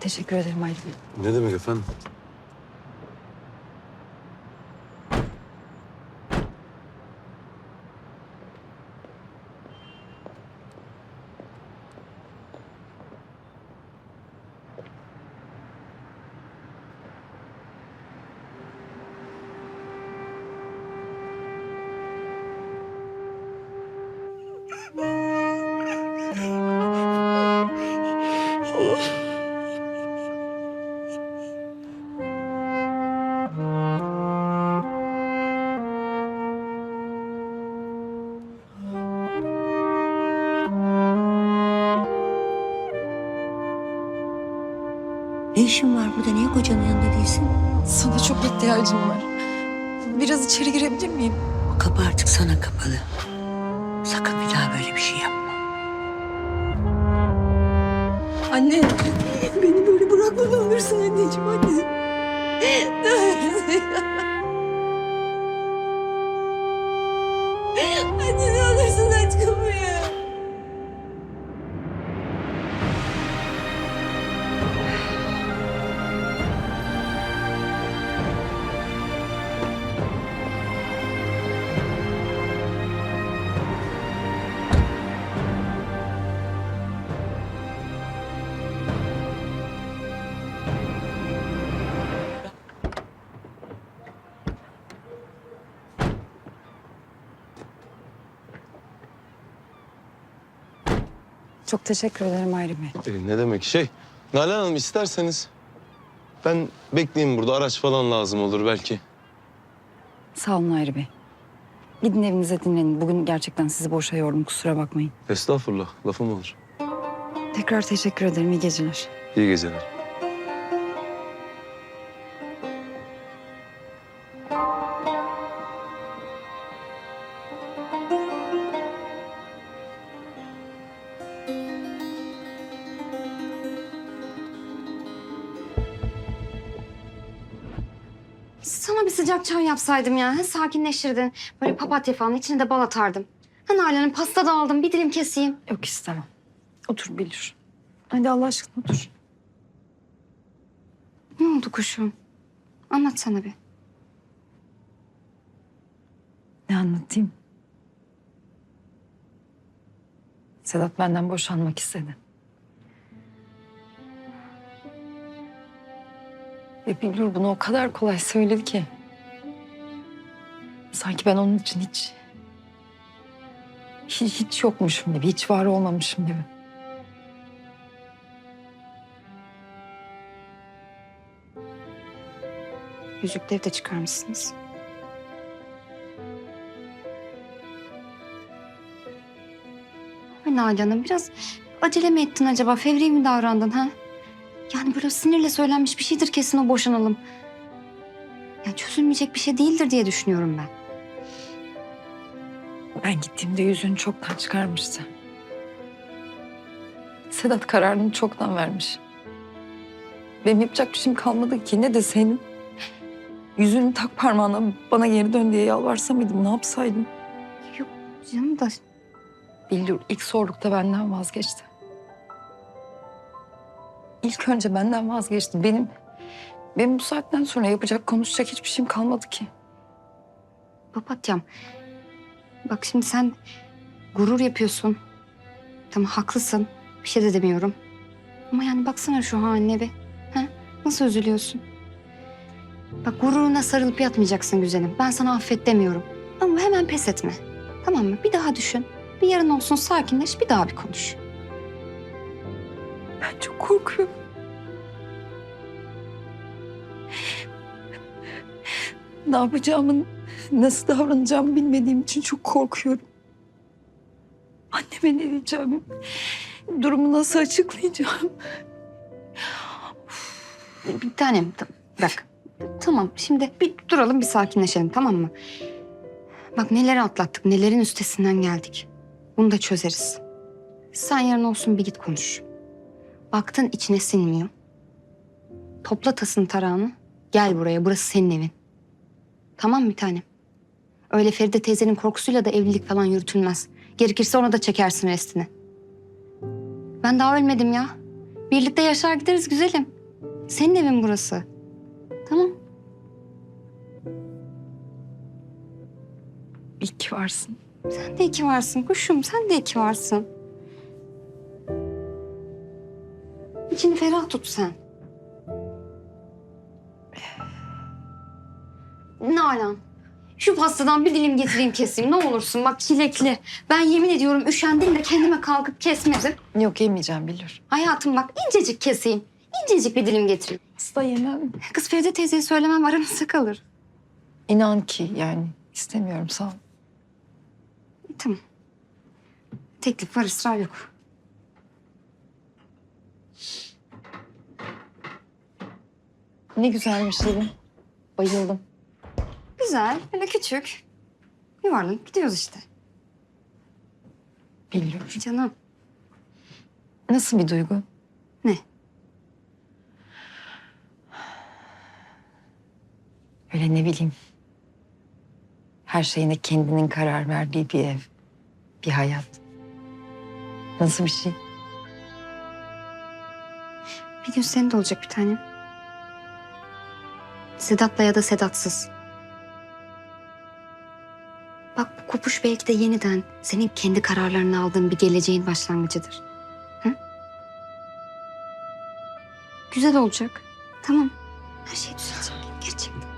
Teşekkür ederim Bey. Ne demek efendim? Ne işin var burada? Niye kocanın yanında değilsin? Sana çok ihtiyacım var. Biraz içeri girebilir miyim? O kapı artık sana kapalı. Sakın bir daha böyle bir şey yapma. Anne. Beni böyle bırakma ne olursun anneciğim anne. Ne olursun. Anne Çok teşekkür ederim Aylin Bey. Ee, ne demek şey? Nalan Hanım isterseniz ben bekleyeyim burada. Araç falan lazım olur belki. Sağ olun Ayrı Bey. Gidin evinize dinlenin. Bugün gerçekten sizi boşa yordum. Kusura bakmayın. Estağfurullah. Lafım olur. Tekrar teşekkür ederim. İyi geceler. İyi geceler. Sana bir sıcak çay yapsaydım ya. Ha, sakinleştirdin. Böyle papatya falan içine de bal atardım. Ha Nalan'ın pasta da aldım. Bir dilim keseyim. Yok istemem. Otur Bilür. Hadi Allah aşkına otur. Ne oldu kuşum? Anlatsana bir. Ne anlatayım? Sedat benden boşanmak istedi. Ve Bilur bunu o kadar kolay söyledi ki. Sanki ben onun için hiç... Hiç, hiç yokmuşum gibi, hiç var olmamışım gibi. Yüzükleri de çıkarmışsınız. Nalan'ım biraz acele mi ettin acaba? Fevri mi davrandın ha? Yani böyle sinirle söylenmiş bir şeydir kesin o boşanalım. Ya çözülmeyecek bir şey değildir diye düşünüyorum ben. Ben gittiğimde yüzünü çoktan çıkarmıştı. Sedat kararını çoktan vermiş. Benim yapacak bir şeyim kalmadı ki. Ne deseydim? Yüzünü tak parmağına bana geri dön diye yalvarsa mıydım? Ne yapsaydım? Yok canım da Bildur ilk sorlukta benden vazgeçti. İlk önce benden vazgeçti. Benim benim bu saatten sonra yapacak, konuşacak hiçbir şeyim kalmadı ki. Papatyam. Bak şimdi sen gurur yapıyorsun. Tamam haklısın. Bir şey de demiyorum. Ama yani baksana şu haline bir. Ha? Nasıl üzülüyorsun? Bak gururuna sarılıp yatmayacaksın güzelim. Ben sana affet demiyorum. Ama hemen pes etme. Tamam mı? Bir daha düşün. Bir yarın olsun sakinleş bir daha bir konuş. Ben çok korkuyorum. Ne yapacağımı, nasıl davranacağımı bilmediğim için çok korkuyorum. Anneme ne diyeceğim? Durumu nasıl açıklayacağım? Bir tanem ta- bak. Tamam şimdi bir duralım bir sakinleşelim tamam mı? Bak neleri atlattık nelerin üstesinden geldik. Bunu da çözeriz. Sen yarın olsun bir git konuş. Baktın içine sinmiyor. Topla tasını tarağını. Gel buraya burası senin evin. Tamam mı bir tanem? Öyle Feride teyzenin korkusuyla da evlilik falan yürütülmez. Gerekirse ona da çekersin restini. Ben daha ölmedim ya. Birlikte yaşar gideriz güzelim. Senin evin burası. Tamam. İyi ki varsın. Sen de iki varsın kuşum. Sen de iki varsın. İçini ferah tut sen. Nalan. Şu pastadan bir dilim getireyim keseyim. Ne olursun bak çilekli. Ben yemin ediyorum üşendim de kendime kalkıp kesmedim. Yok yemeyeceğim bilir. Hayatım bak incecik keseyim. İncecik bir dilim getireyim. Hasta yemem. Kız Feride teyzeye söylemem aramızda kalır. İnan ki yani istemiyorum sağ ol. Tamam. Teklif var ısrar yok. Ne güzelmiş evin. Bayıldım. Güzel, böyle küçük. Yuvarlanıp gidiyoruz işte. Biliyorum. Canım. Nasıl bir duygu? Ne? Öyle ne bileyim. Her şeyine kendinin karar verdiği bir ev. Bir hayat. Nasıl bir şey? Bir gün senin de olacak bir tane. Sedat'la ya da Sedatsız. Bak bu kopuş belki de yeniden senin kendi kararlarını aldığın bir geleceğin başlangıcıdır. Hı? Güzel olacak. Tamam. Her şey düzelecek. Gerçekten.